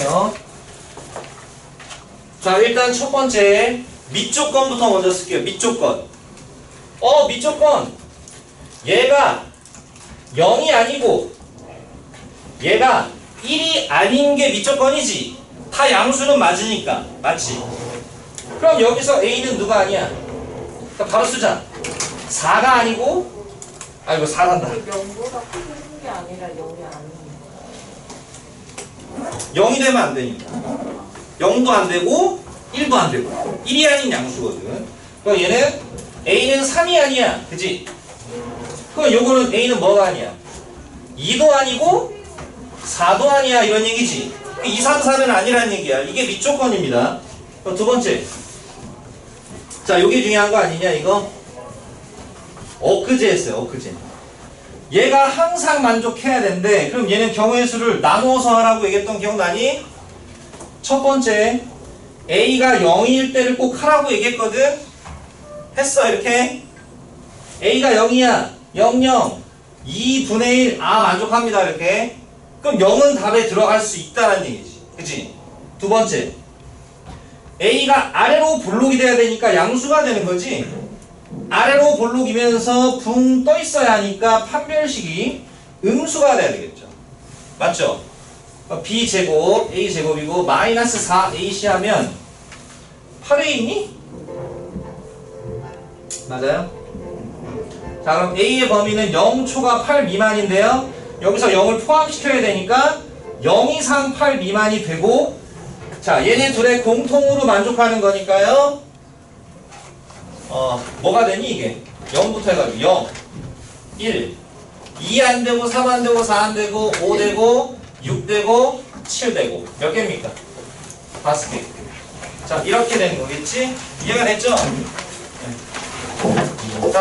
볼게요. 자, 일단 첫 번째 밑조건부터 먼저 쓸게요. 밑조건. 어, 밑조건. 얘가 0이 아니고 얘가 1이 아닌 게 밑조건이지. 다 양수는 맞으니까. 맞지? 그럼 여기서 A는 누가 아니야? 그러니까 바로 쓰자. 4가 아니고 아이고 4란다. 0보다 큰게 아니라 0이 아닌 0이 되면 안 되니까. 0도 안 되고 1도 안 되고 1이 아닌 양수거든. 그럼 얘는 A는 3이 아니야. 그지? 그럼 요거는 A는 뭐가 아니야? 2도 아니고 4도 아니야 이런 얘기지. 2, 3, 4는 아니라는 얘기야. 이게 밑조건입니다. 그럼 두 번째. 자, 요게 중요한 거 아니냐 이거? 엊그제 했어요. 엊그제. 얘가 항상 만족해야 된대. 그럼 얘는 경우의 수를 나누어서 하라고 얘기했던 기억나니? 첫 번째, A가 0일 때를 꼭 하라고 얘기했거든? 했어, 이렇게. A가 0이야. 0, 0. 2분의 1. 아, 만족합니다, 이렇게. 그럼 0은 답에 들어갈 수 있다는 얘기지. 그치? 두 번째, A가 아래로 볼록이 돼야 되니까 양수가 되는 거지. 아래로 볼록이면서 붕 떠 있어야 하니까 판별식이 음수가 돼야 되겠죠. 맞죠? 어, B제곱, A제곱이고 마이너스 4AC 하면 8회 있니? 맞아요? 자 그럼 A의 범위는 0초가 8 미만인데요. 여기서 0을 포함시켜야 되니까 0 이상 8 미만이 되고 자 얘네 둘의 공통으로 만족하는 거니까요. 어, 뭐가 되니 이게? 0부터 해가지고 0, 1, 2 안 되고 3 안 되고 4 안 되고 5 되고 6 되고 7 되고 몇 개입니까? 다섯 개. 자 이렇게 되는 거겠지? 이해가 됐죠?